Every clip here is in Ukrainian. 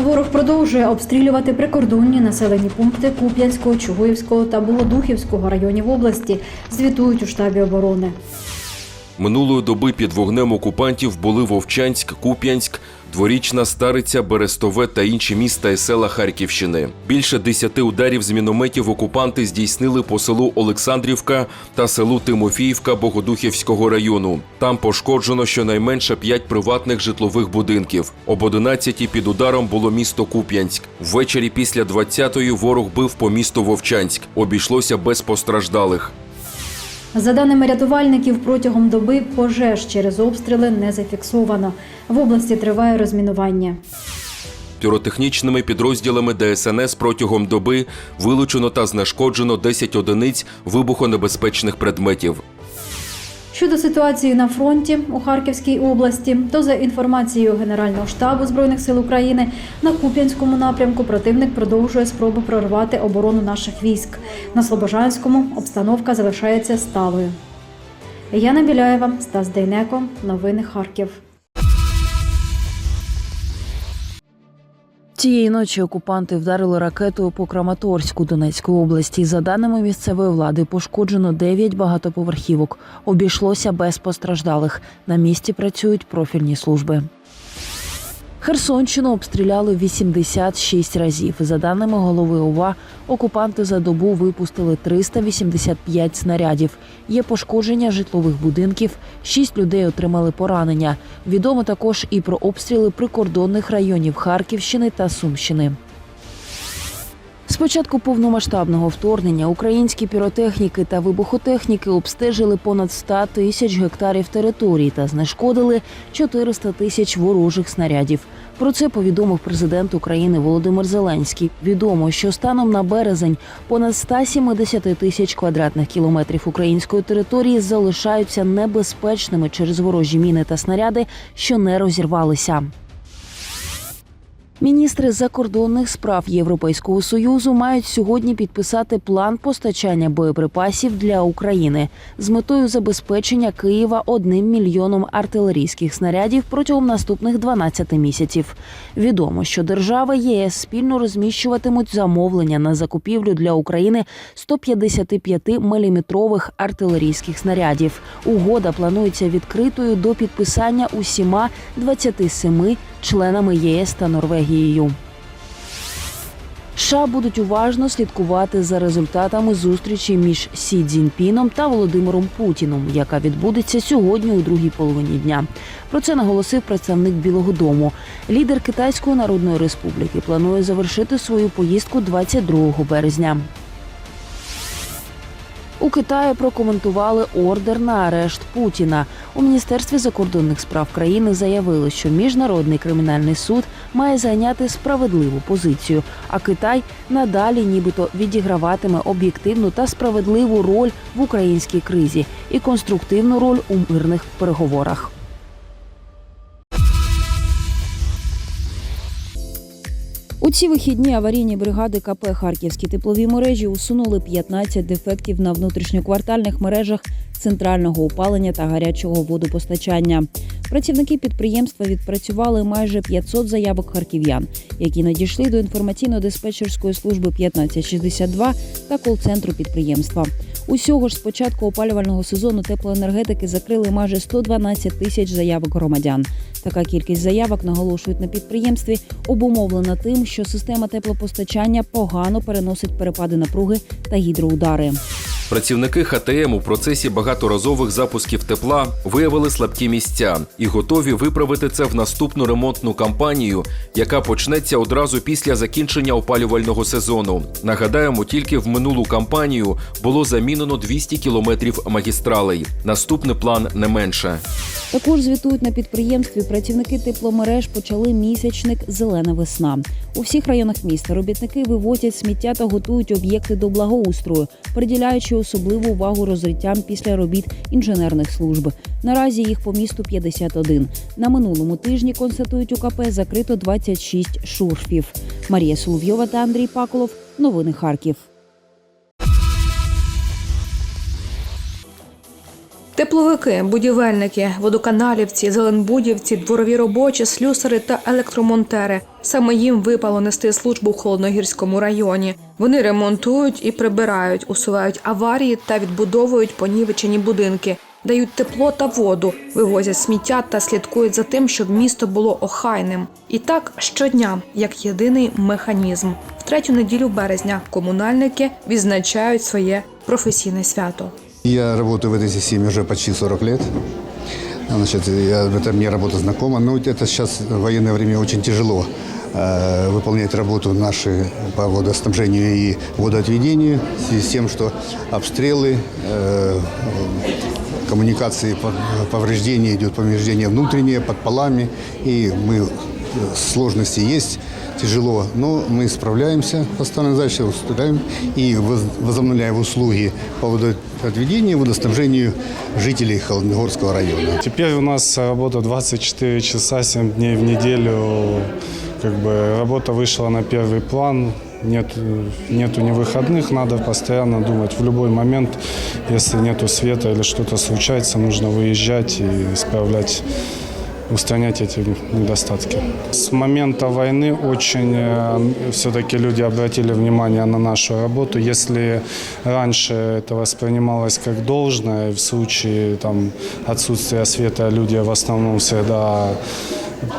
Ворог продовжує обстрілювати прикордонні населені пункти Куп'янського, Чугуївського та Богодухівського районів області. Звітують у штабі оборони. Минулої доби під вогнем окупантів були Вовчанськ, Куп'янськ, Дворічна, Стариця, Берестове та інші міста і села Харківщини. Більше десяти ударів з мінометів окупанти здійснили по селу Олександрівка та селу Тимофіївка Богодухівського району. Там пошкоджено щонайменше п'ять приватних житлових будинків. Об 11 під ударом було місто Куп'янськ. Ввечері після 20-ї ворог бив по місту Вовчанськ. Обійшлося без постраждалих. За даними рятувальників, протягом доби пожеж через обстріли не зафіксовано. В області триває розмінування. Піротехнічними підрозділами ДСНС протягом доби вилучено та знешкоджено 10 одиниць вибухонебезпечних предметів. Щодо ситуації на фронті у Харківській області, то за інформацією Генерального штабу збройних сил України на Куп'янському напрямку противник продовжує спробу прорвати оборону наших військ. На Слобожанському обстановка залишається сталою. Яна Біляєва, Стас Дейнеко. Новини Харків. Цієї ночі окупанти вдарили ракетою по Краматорську Донецької області. За даними місцевої влади, пошкоджено 9 багатоповерхівок. Обійшлося без постраждалих. На місці працюють профільні служби. Херсонщину обстріляли 86 разів. За даними голови ОВА, окупанти за добу випустили 385 снарядів. Є пошкодження житлових будинків, 6 людей отримали поранення. Відомо також і про обстріли прикордонних районів Харківщини та Сумщини. З початку повномасштабного вторгнення українські піротехніки та вибухотехніки обстежили понад 100 тисяч гектарів території та знешкодили 400 тисяч ворожих снарядів. Про це повідомив президент України Володимир Зеленський. Відомо, що станом на березень понад 170 тисяч квадратних кілометрів української території залишаються небезпечними через ворожі міни та снаряди, що не розірвалися. Міністри закордонних справ Європейського союзу мають сьогодні підписати план постачання боєприпасів для України з метою забезпечення Києва одним мільйоном артилерійських снарядів протягом наступних 12 місяців. Відомо, що держави ЄС спільно розміщуватимуть замовлення на закупівлю для України 155-мм артилерійських снарядів. Угода планується відкритою до підписання усіма 27 членами ЄС та Норвегією. США будуть уважно слідкувати за результатами зустрічі між Сі Цзіньпіном та Володимиром Путіном, яка відбудеться сьогодні у другій половині дня. Про це наголосив представник Білого Дому. Лідер Китайської Народної Республіки планує завершити свою поїздку 22 березня. У Китаї прокоментували ордер на арешт Путіна. У міністерстві закордонних справ країни заявили, що міжнародний кримінальний суд має зайняти справедливу позицію, а Китай надалі, нібито, відіграватиме об'єктивну та справедливу роль в українській кризі і конструктивну роль у мирних переговорах. Ці вихідні аварійні бригади КП Харківські теплові мережі усунули 15 дефектів на внутрішньоквартальних мережах центрального опалення та гарячого водопостачання. Працівники підприємства відпрацювали майже 500 заявок харків'ян, які надійшли до інформаційно-диспетчерської служби 1562 та кол-центру підприємства. Усього ж з початку опалювального сезону теплоенергетики закрили майже 112 тисяч заявок громадян. Така кількість заявок наголошують на підприємстві, обумовлена тим, що система теплопостачання погано переносить перепади напруги та гідроудари. Працівники ХТМ у процесі багаторазових запусків тепла виявили слабкі місця і готові виправити це в наступну ремонтну кампанію, яка почнеться одразу після закінчення опалювального сезону. Нагадаємо, тільки в минулу кампанію було замінено 200 кілометрів магістралей. Наступний план не менше. Також звітують на підприємстві. Працівники тепломереж почали місячник Зелена весна. У всіх районах міста робітники вивозять сміття та готують об'єкти до благоустрою, приділяючи особливу увагу розриттям після робіт інженерних служб. Наразі їх по місту 51. На минулому тижні констатують УКП закрито 26 шурфів. Марія Соловйова та Андрій Паколов. Новини Харків. Тепловики, будівельники, водоканалівці, зеленбудівці, дворові робочі, слюсари та електромонтери. Саме їм випало нести службу в холодногірському районі. Вони ремонтують і прибирають, усувають аварії та відбудовують понівечені будинки, дають тепло та воду, вивозять сміття та слідкують за тим, щоб місто було охайним. І так щодня, як єдиний механізм. В третю неділю березня комунальники відзначають своє професійне свято. Я работаю в этой системе уже почти 40 лет. Значит, я, это мне работа знакома. Но это сейчас в военное время очень тяжело э, выполнять работу наши по водоснабжению и водоотведению в связи с тем, что обстрелы, э, коммуникации, по- повреждения, идет повреждение внутреннее под полами. И мы, э, сложности есть, тяжело, но мы справляемся, поставленные задачи устраиваем и воз- возобновляем услуги по водоотведению водоснабжению жителей Холодногорского района. Теперь у нас работа 24 часа, 7 дней в неделю. Как бы работа вышла на первый план. Нет, нету ни выходных, надо постоянно думать. В любой момент, если нету света или что-то случается, нужно выезжать и исправлять устранять эти недостатки. С момента войны очень все-таки люди обратили внимание на нашу работу. Если раньше это воспринималось как должное, в случае там, отсутствия света люди в основном всегда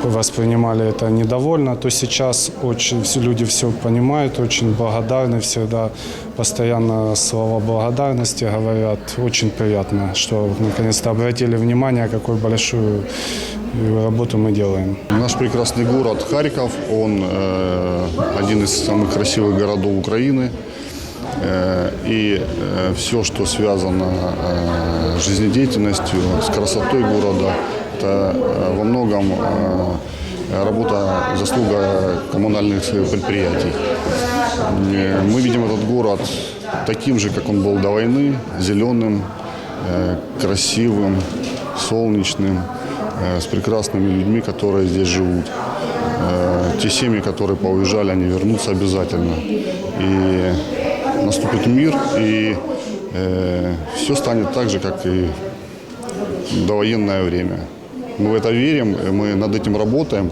воспринимали это недовольно, то сейчас очень все люди все понимают, очень благодарны всегда, постоянно слова благодарности говорят. Очень приятно, что наконец-то обратили внимание, какую большую э, работу мы делаем. Наш прекрасный город Харьков, он э, один из самых красивых городов Украины. Э, и все, что связано э, жизнедеятельностью, с красотой города, это э, во многом э, работа, заслуга коммунальных предприятий. Э, Мы видим этот город таким же, как он был до войны, зеленым, э, красивым, солнечным, э, с прекрасными людьми, которые здесь живут. Э, Те семьи, которые поуезжали, они вернутся обязательно. И наступит мир, и все станет так же, как и в довоенное время. Мы в это верим, мы над этим работаем.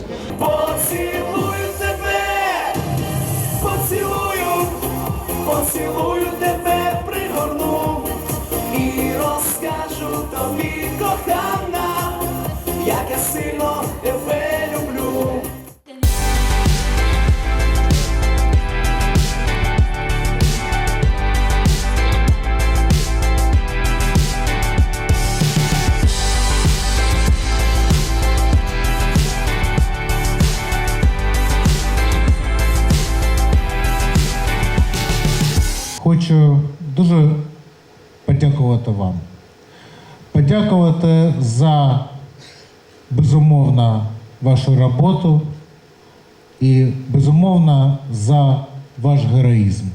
За ваш героїзм.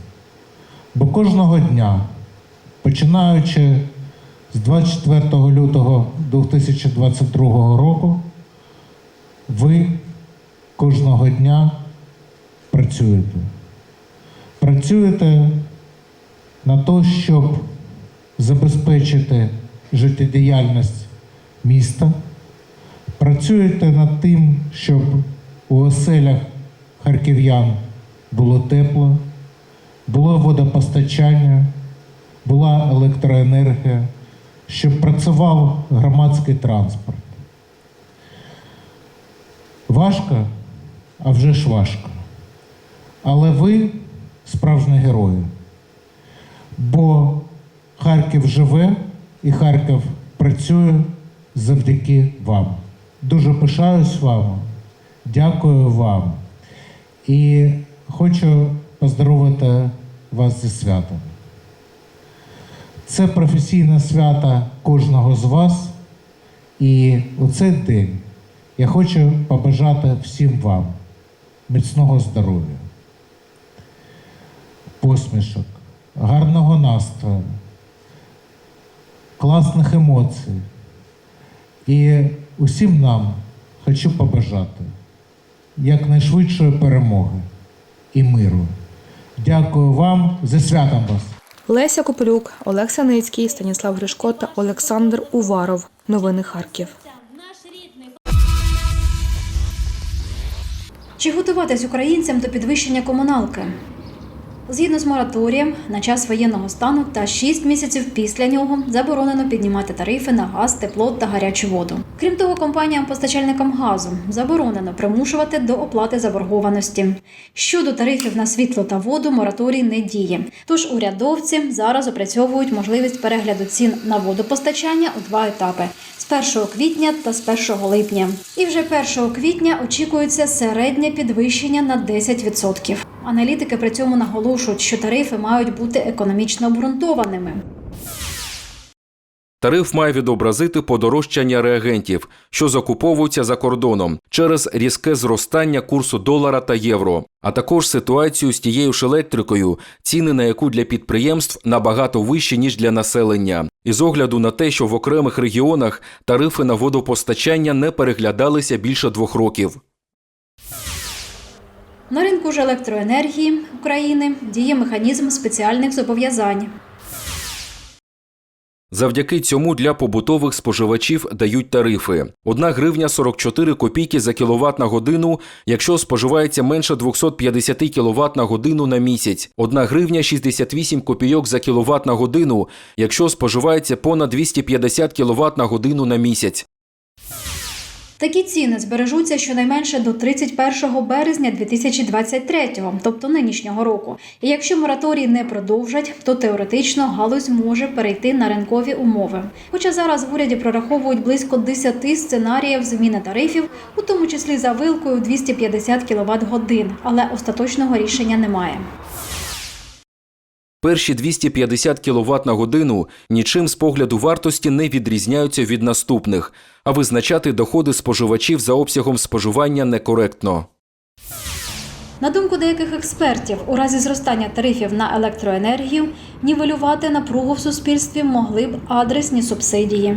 Бо кожного дня, починаючи з 24 лютого 2022 року, ви кожного дня працюєте. Працюєте на те, щоб забезпечити життєдіяльність міста. Працюєте над тим, щоб у оселях харків'ян було тепло, було водопостачання, була електроенергія, щоб працював громадський транспорт. Важко, а вже ж важко. Але ви справжні герої. Бо Харків живе і Харків працює завдяки вам. Дуже пишаюсь вами, дякую вам і хочу поздоровити вас зі святом. Це професійне свято кожного з вас. І у цей день я хочу побажати всім вам міцного здоров'я, посмішок, гарного настрою, класних емоцій. І усім нам хочу побажати якнайшвидшої перемоги і миру. Дякую вам за святом вас! Леся Копилюк, Олег Саницький, Станіслав Гришко та Олександр Уваров. Новини Харків. Чи готуватись українцям до підвищення комуналки? Згідно з мораторієм, на час воєнного стану та 6 місяців після нього заборонено піднімати тарифи на газ, тепло та гарячу воду. Крім того, компаніям-постачальникам газу заборонено примушувати до оплати заборгованості. Щодо тарифів на світло та воду, мораторій не діє. Тож урядовці зараз опрацьовують можливість перегляду цін на водопостачання у два етапи з 1 квітня та з 1 липня. І вже 1 квітня очікується середнє підвищення на 10%. Аналітики при цьому наголошують, що тарифи мають бути економічно обґрунтованими. Тариф має відобразити подорожчання реагентів, що закуповуються за кордоном через різке зростання курсу долара та євро, а також ситуацію з тією ж електрикою, ціни на яку для підприємств набагато вищі ніж для населення. І з огляду на те, що в окремих регіонах тарифи на водопостачання не переглядалися більше двох років. На ринку ж електроенергії України діє механізм спеціальних зобов'язань. Завдяки цьому для побутових споживачів дають тарифи. 1 гривня 44 копійки за кіловат на годину, якщо споживається менше 250 кіловат на годину на місяць. 1 гривня 68 копійок за кіловат на годину, якщо споживається понад 250 кіловат на годину на місяць. Такі ціни збережуться щонайменше до 31 березня 2023, тобто нинішнього року. І якщо мораторій не продовжать, то теоретично галузь може перейти на ринкові умови. Хоча зараз в уряді прораховують близько 10 сценаріїв зміни тарифів, у тому числі за вилкою 250 кВт годин, але остаточного рішення немає. Перші 250 кВт на годину нічим з погляду вартості не відрізняються від наступних, а визначати доходи споживачів за обсягом споживання некоректно. На думку деяких експертів, у разі зростання тарифів на електроенергію нівелювати напругу в суспільстві могли б адресні субсидії.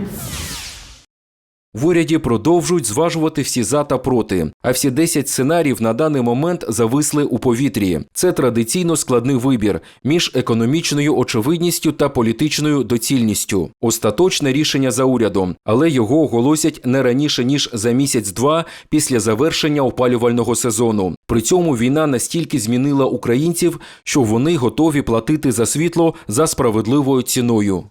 В уряді продовжують зважувати всі за та проти, а всі 10 сценаріїв на даний момент зависли у повітрі. Це традиційно складний вибір між економічною очевидністю та політичною доцільністю. Остаточне рішення за урядом, але його оголосять не раніше ніж за місяць-два після завершення опалювального сезону. При цьому війна настільки змінила українців, що вони готові платити за світло за справедливою ціною.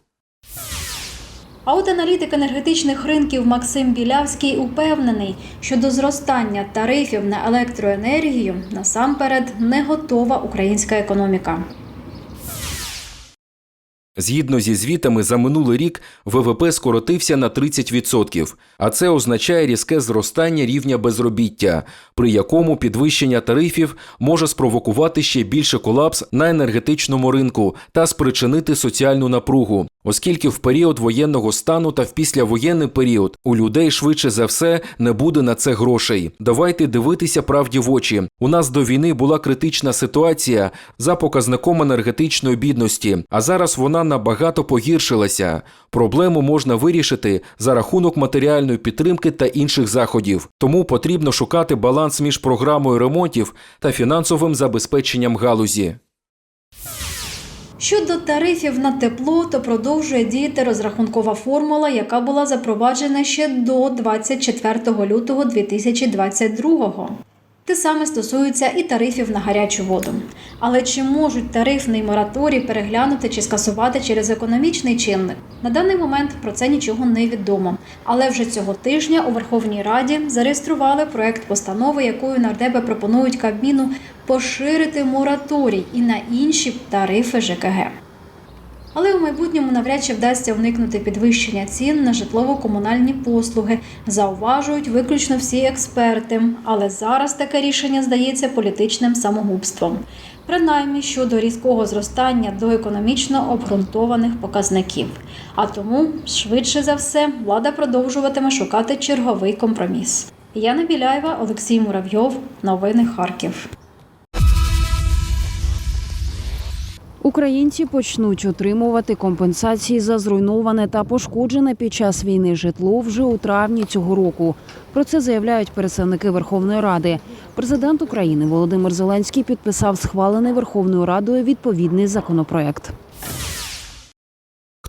А от аналітик енергетичних ринків Максим Білявський упевнений, що до зростання тарифів на електроенергію насамперед не готова українська економіка. Згідно зі звітами, за минулий рік ВВП скоротився на 30%, а це означає різке зростання рівня безробіття, при якому підвищення тарифів може спровокувати ще більше колапс на енергетичному ринку та спричинити соціальну напругу, оскільки в період воєнного стану та в післявоєнний період у людей швидше за все не буде на це грошей. Давайте дивитися правді в очі. У нас до війни була критична ситуація за показником енергетичної бідності, а зараз вона набагато погіршилася. Проблему можна вирішити за рахунок матеріальної підтримки та інших заходів. Тому потрібно шукати баланс між програмою ремонтів та фінансовим забезпеченням галузі. Щодо тарифів на тепло, то продовжує діяти розрахункова формула, яка була запроваджена ще до 24 лютого 2022 Те саме стосується і тарифів на гарячу воду. Але чи можуть тарифний мораторій переглянути чи скасувати через економічний чинник? На даний момент про це нічого не відомо. Але вже цього тижня у Верховній Раді зареєстрували проект постанови, якою нардепи пропонують Кабміну поширити мораторій і на інші тарифи ЖКГ. Але у майбутньому навряд чи вдасться уникнути підвищення цін на житлово-комунальні послуги, зауважують виключно всі експерти. Але зараз таке рішення здається політичним самогубством, принаймні щодо різкого зростання до економічно обґрунтованих показників. А тому, швидше за все, влада продовжуватиме шукати черговий компроміс. Яна Біляєва, Олексій Муравйов, новини Харків. Українці почнуть отримувати компенсації за зруйноване та пошкоджене під час війни житло вже у травні цього року. Про це заявляють представники Верховної Ради. Президент України Володимир Зеленський підписав схвалений Верховною Радою відповідний законопроект.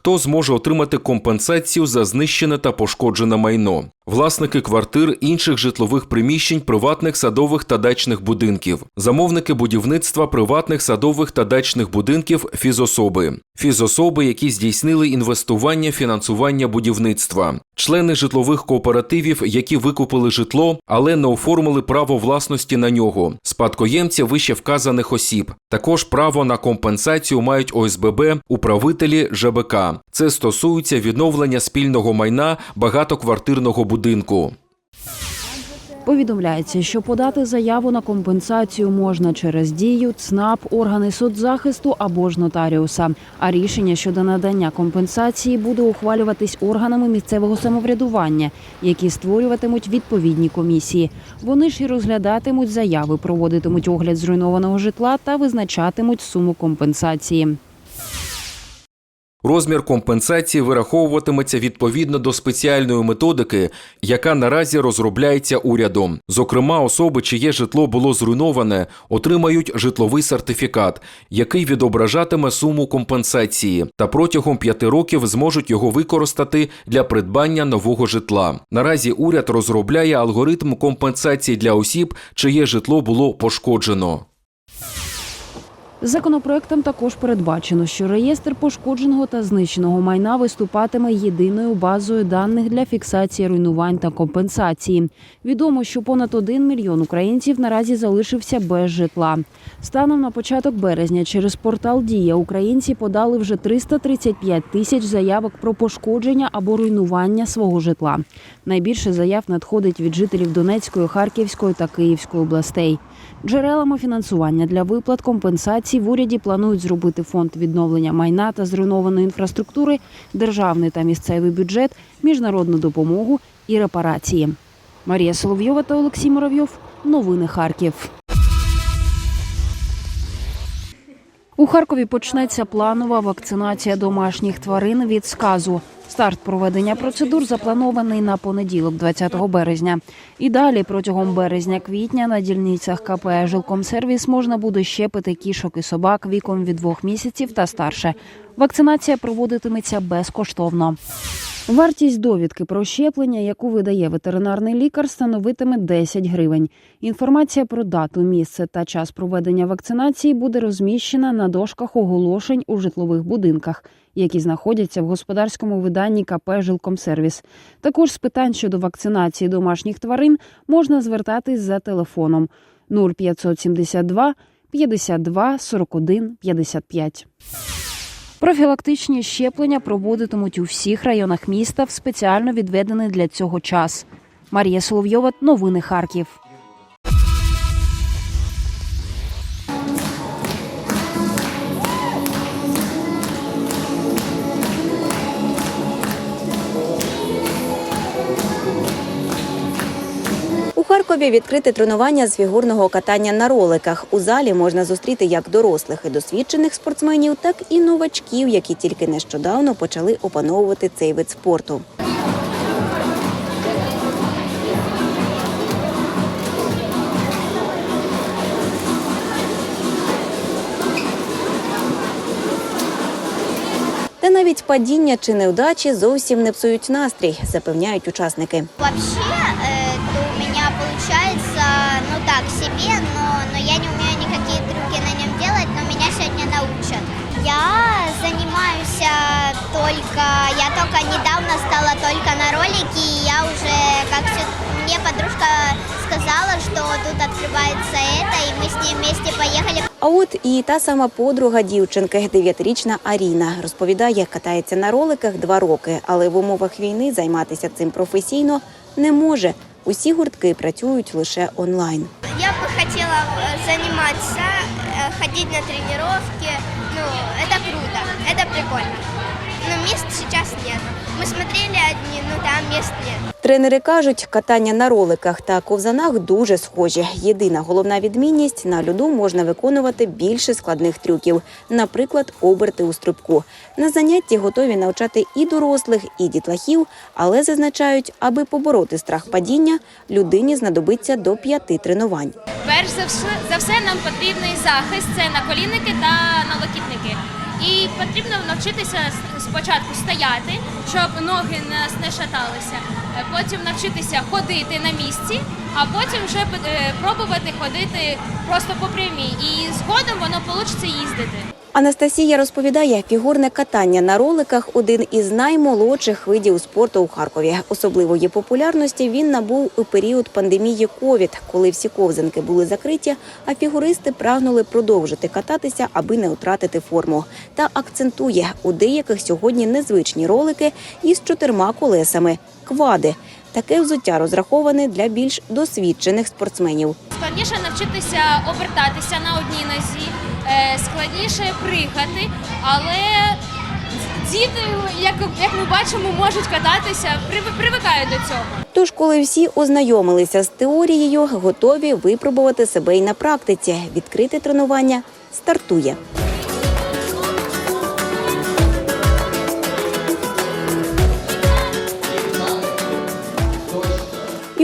Хто зможе отримати компенсацію за знищене та пошкоджене майно? Власники квартир, інших житлових приміщень, приватних садових та дачних будинків, замовники будівництва приватних садових та дачних будинків, фізособи, фізособи, які здійснили інвестування, фінансування будівництва, члени житлових кооперативів, які викупили житло, але не оформили право власності на нього, спадкоємці вище вказаних осіб. Також право на компенсацію мають ОСББ, управителі ЖБК. Це стосується відновлення спільного майна багатоквартирного будинку. Повідомляється, що подати заяву на компенсацію можна через дію, ЦНАП, органи соцзахисту або ж нотаріуса. А рішення щодо надання компенсації буде ухвалюватись органами місцевого самоврядування, які створюватимуть відповідні комісії. Вони ж і розглядатимуть заяви, проводитимуть огляд зруйнованого житла та визначатимуть суму компенсації. Розмір компенсації вираховуватиметься відповідно до спеціальної методики, яка наразі розробляється урядом. Зокрема, особи, чиє житло було зруйноване, отримають житловий сертифікат, який відображатиме суму компенсації, та протягом п'яти років зможуть його використати для придбання нового житла. Наразі уряд розробляє алгоритм компенсації для осіб, чиє житло було пошкоджено. Законопроектом також передбачено, що реєстр пошкодженого та знищеного майна виступатиме єдиною базою даних для фіксації руйнувань та компенсації. Відомо, що понад 1 мільйон українців наразі залишився без житла. Станом на початок березня через портал Дія українці подали вже 335 тисяч заявок про пошкодження або руйнування свого житла. Найбільше заяв надходить від жителів Донецької, Харківської та Київської областей. Джерелами фінансування для виплат компенсацій в уряді планують зробити фонд відновлення майна та зруйнованої інфраструктури, державний та місцевий бюджет, міжнародну допомогу і репарації. Марія Соловйова та Олексій Муравйов. Новини Харків. У Харкові почнеться планова вакцинація домашніх тварин від сказу. Старт проведення процедур запланований на понеділок, 20 березня. І далі протягом березня-квітня на дільницях КП «Жилкомсервіс» можна буде щепити кішок і собак віком від двох місяців та старше. Вакцинація проводитиметься безкоштовно. Вартість довідки про щеплення, яку видає ветеринарний лікар, становитиме 10 гривень. Інформація про дату, місце та час проведення вакцинації буде розміщена на дошках оголошень у житлових будинках, які знаходяться в господарському виданні КП «Жилкомсервіс». Також з питань щодо вакцинації домашніх тварин можна звертатись за телефоном 0572 52 41 55. Профілактичні щеплення проводитимуть у всіх районах міста в спеціально відведений для цього час. Марія Соловйова, новини Харків. Харкові відкрите тренування з фігурного катання на роликах. У залі можна зустріти як дорослих і досвідчених спортсменів, так і новачків, які тільки нещодавно почали опановувати цей вид спорту. Та навіть падіння чи неудачі зовсім не псують настрій, запевняють учасники. У меня получается, ну так себе, но, но я не умею никакие трюки на нем делать, но меня сегодня научат. Я занимаюсь а, только, я только недавно стала только на ролике, и я уже, как всё- мне подружка сказала, что тут открывается это, и мы с ней вместе поехали А от і та сама подруга дівчинки, дев'ятирічна Аріна, розповідає, катається на роликах два роки, але в умовах війни займатися цим професійно не може. Усі гуртки працюють лише онлайн. Я бы хотела э, заниматься, э, ходить на тренировки. Ну, это круто, это прикольно. Но мест сейчас нет. Мы смотрели одни, но там мест нет. Тренери кажуть, катання на роликах та ковзанах дуже схожі. Єдина головна відмінність на льоду можна виконувати більше складних трюків, наприклад, оберти у стрибку. На занятті готові навчати і дорослих, і дітлахів, але зазначають, аби побороти страх падіння, людині знадобиться до п'яти тренувань. Перш за все, за все нам потрібний захист це наколінники та налокітники. І потрібно навчитися спочатку стояти, щоб ноги не шаталися. Е, Потім навчитися ходити на місці, а потім вже е, пробувати ходити просто по прямій. І згодом воно вийде їздити. Анастасія розповідає, фігурне катання на роликах один із наймолодших видів спорту у Харкові. Особливої популярності він набув у період пандемії ковід, коли всі ковзанки були закриті, а фігуристи прагнули продовжити кататися, аби не втратити форму. Та акцентує у деяких сьогодні незвичні ролики із чотирма колесами квади. Таке взуття розраховане для більш досвідчених спортсменів. Складніше навчитися обертатися на одній нозі, складніше приїхати, але діти, як, як ми бачимо, можуть кататися, прив- привикають до цього. Тож, коли всі ознайомилися з теорією, готові випробувати себе й на практиці. Відкрите тренування стартує.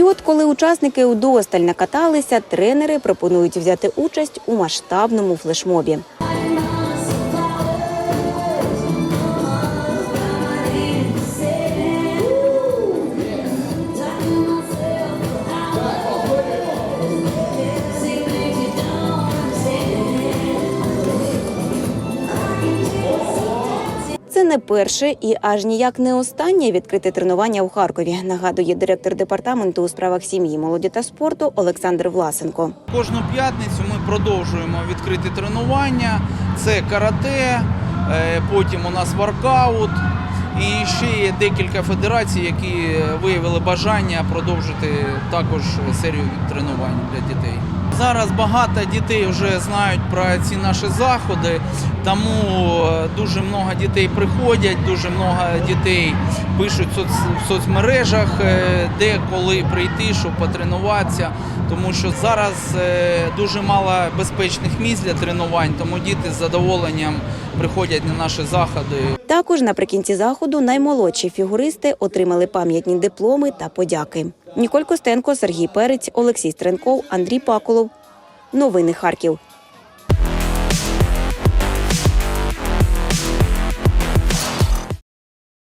От коли учасники удосталь накаталися, тренери пропонують взяти участь у масштабному флешмобі. Не перше і аж ніяк не останнє відкрите тренування у Харкові, нагадує директор департаменту у справах сім'ї, молоді та спорту Олександр Власенко. Кожну п'ятницю ми продовжуємо відкриті тренування. Це карате, е, потім у нас воркаут. І ще є декілька федерацій, які виявили бажання продовжити також серію тренувань для дітей. Зараз багато дітей вже знають про ці наші заходи, тому е, дуже багато дітей приходять, дуже багато дітей пишуть в соцмережах, е, де коли прийти, щоб потренуватися. Тому що зараз е, дуже мало безпечних місць для тренувань, тому діти з задоволенням приходять на наші заходи. Також наприкінці заходу наймолодші фігуристи отримали пам'ятні дипломи та подяки. Ніколь Костенко, Сергій Перець, Олексій Стренков, Андрій Паколов. Новини Харків.